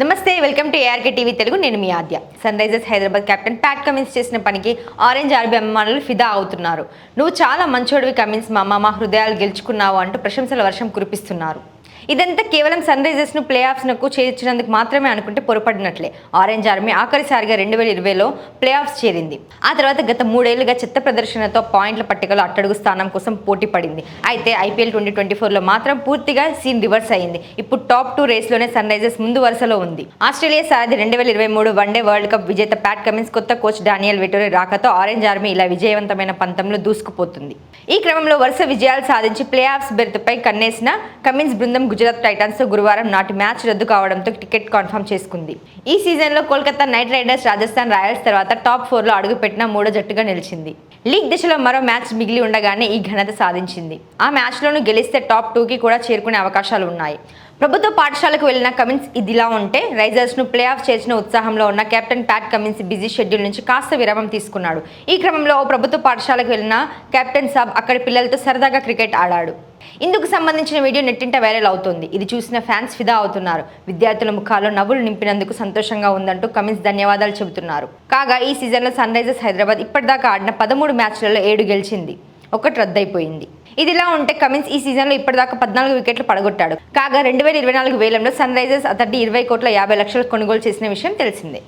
నమస్తే welcome to ARK TV Telugu. నేను మీ Aadya. Sunrisers Hyderabad captain Pat Cummins చేసిన పనికి ఆరెంజ్ ఆర్బీ అభిమానులు ఫిదా అవుతున్నారు. నువ్వు చాలా మంచోడివి కమిన్స్ మా అమ్మ మా హృదయాలు గెలుచుకున్నావు అంటూ ప్రశంసల వర్షం కురిపిస్తున్నారు. ఇదంతా కేవలం సన్ రైజర్స్ను ప్లే ఆఫ్స్నకు చేర్చినందుకు మాత్రమే అనుకుంటే పొరపడినట్లే ఆరెంజ్ ఆర్మీ ఆఖరిసారిగా రెండు వేల ఇరవైలో ప్లే ఆఫ్స్ చేరింది. ఆ తర్వాత గత మూడేళ్ళుగా చెత్త ప్రదర్శనతో పాయింట్ల పట్టికలో అట్టడుగు స్థానం కోసం పోటీ పడింది. అయితే ఐపీఎల్ ట్వంటీ ట్వంటీ ఫోర్లో మాత్రం పూర్తిగా సీన్ రివర్స్ అయింది. ఇప్పుడు టాప్ టూ రేస్లోనే సన్ రైజర్స్ ముందు వరుసలో ఉంది. ఆస్ట్రేలియా సారథి రెండు వేల ఇరవై మూడు వన్డే వరల్డ్ కప్ విజేత ప్యాట్ కమిన్స్ కొత్త కోచ్ డానియల్ వెటోరి రాకతో ఆరెంజ్ ఆర్మీ ఇలా విజయవంతమైన పంతంలో దూసుకుపోతుంది. ఈ క్రమంలో వరుస విజయాలు సాధించి ప్లే ఆఫ్స్ బెర్త్పై కన్నేసిన కమిన్స్ బృందం గుజరాత్ టైటాన్స్ గురువారం నాటి మ్యాచ్ రద్దు కావడంతో టికెట్ కన్ఫర్మ్ చేసుకుంది. ఈ సీజన్లో Kolkata Knight Riders Rajasthan Royals తర్వాత టాప్ ఫోర్లో అడుగుపెట్టిన మూడో జట్టుగా నిలిచింది. లీగ్ దిశలో మరో మ్యాచ్ మిగిలి ఉండగానే ఈ ఘనత సాధించింది. ఆ మ్యాచ్లోనూ గెలిస్తే టాప్ టూకి కూడా చేరుకునే అవకాశాలు ఉన్నాయి ప్రభుత్వ పాఠశాలకు వెళ్ళిన కమిన్స్ ఇదిలా ఉంటే రైజర్స్ను ప్లే ఆఫ్ చేసిన ఉత్సాహంలో ఉన్న captain Pat Cummins busy schedule నుంచి కాస్త విరామం తీసుకున్నాడు. ఈ క్రమంలో ఓ ప్రభుత్వ పాఠశాలకు వెళ్ళిన కెప్టెన్ సాబ్ అక్కడి పిల్లలతో సరదాగా క్రికెట్ ఆడాడు. ఇందుకు సంబంధించిన వీడియో నెట్టింట వైరల్ అవుతుంది. ఇది చూసిన ఫ్యాన్స్ ఫిదా అవుతున్నారు. విద్యార్థుల ముఖాల్లో నవ్వులు నింపినందుకు సంతోషంగా ఉందంటూ కమిన్స్ ధన్యవాదాలు చెబుతున్నారు. కాగా ఈ సీజన్లో సన్ రైజర్స్ హైదరాబాద్ ఇప్పటిదాకా ఆడిన పదమూడు మ్యాచ్లలో ఏడు గెలిచింది. ఒకటి రద్దయిపోయింది. ఇదిలా ఉంటే కమిన్స్ ఈ సీజన్లో ఇప్పటిదాకా పద్నాలుగు వికెట్లు పడగొట్టాడు. కాగా రెండు వేల ఇరవై నాలుగు వేలంలో సన్ రైజర్స్ అతడి ఇరవై కోట్ల యాభై లక్షలు కొనుగోలు చేసిన విషయం తెలిసిందే.